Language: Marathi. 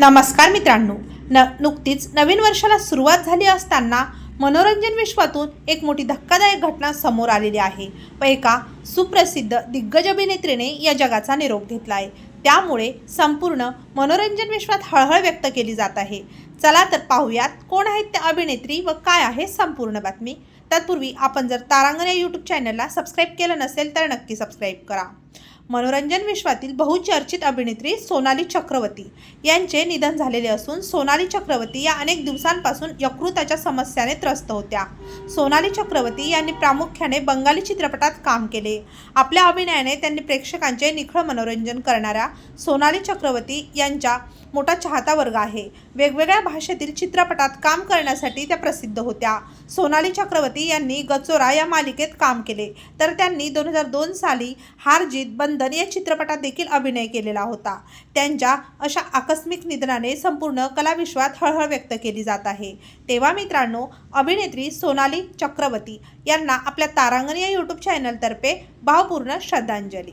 नमस्कार मित्रांनो. न नुकतीच नवीन वर्षाला सुरुवात झाली असताना मनोरंजन विश्वातून एक मोठी धक्कादायक घटना समोर आलेली आहे. व एका सुप्रसिद्ध दिग्गज अभिनेत्रीने या जगाचा निरोप घेतला आहे त्यामुळे संपूर्ण मनोरंजन विश्वात हळहळ व्यक्त केली जात आहे. चला तर पाहूयात कोण आहेत त्या अभिनेत्री व काय आहे संपूर्ण बातमी. तत्पूर्वी आपण जर तारांगण या यूट्यूब चॅनलला सबस्क्राईब केलं नसेल तर नक्की सबस्क्राईब करा. मनोरंजन विश्वातील बहुचर्चित अभिनेत्री सोनाली चक्रवर्ती यांचे निधन झालेले असून सोनाली चक्रवर्ती या अनेक दिवसांपासून यकृताच्या समस्याने त्रस्त होत्या. सोनाली चक्रवर्ती यांनी प्रामुख्याने बंगाली चित्रपटात काम केले. आपल्या अभिनयाने त्यांनी प्रेक्षकांचे निखळ मनोरंजन करणाऱ्या सोनाली चक्रवर्ती यांच्या मोठा चाहता वर्ग आहे. वेगवेगळ्या भाषेतील चित्रपटात काम करण्यासाठी त्या प्रसिद्ध होत्या. सोनाली चक्रवर्ती यांनी गचोरा या मालिकेत काम केले. तर त्यांनी दोन हजार दोन साली हारजीत बंधन या चित्रपटात देखील अभिनय केलेला होता. त्यांच्या अशा आकस्मिक निधनाने संपूर्ण कलाविश्वात हळहळ व्यक्त केली जात आहे. तेव्हा मित्रांनो अभिनेत्री सोनाली चक्रवर्ती यांना आपल्या तारांगण या यूट्यूब चॅनलतर्फे भावपूर्ण श्रद्धांजली.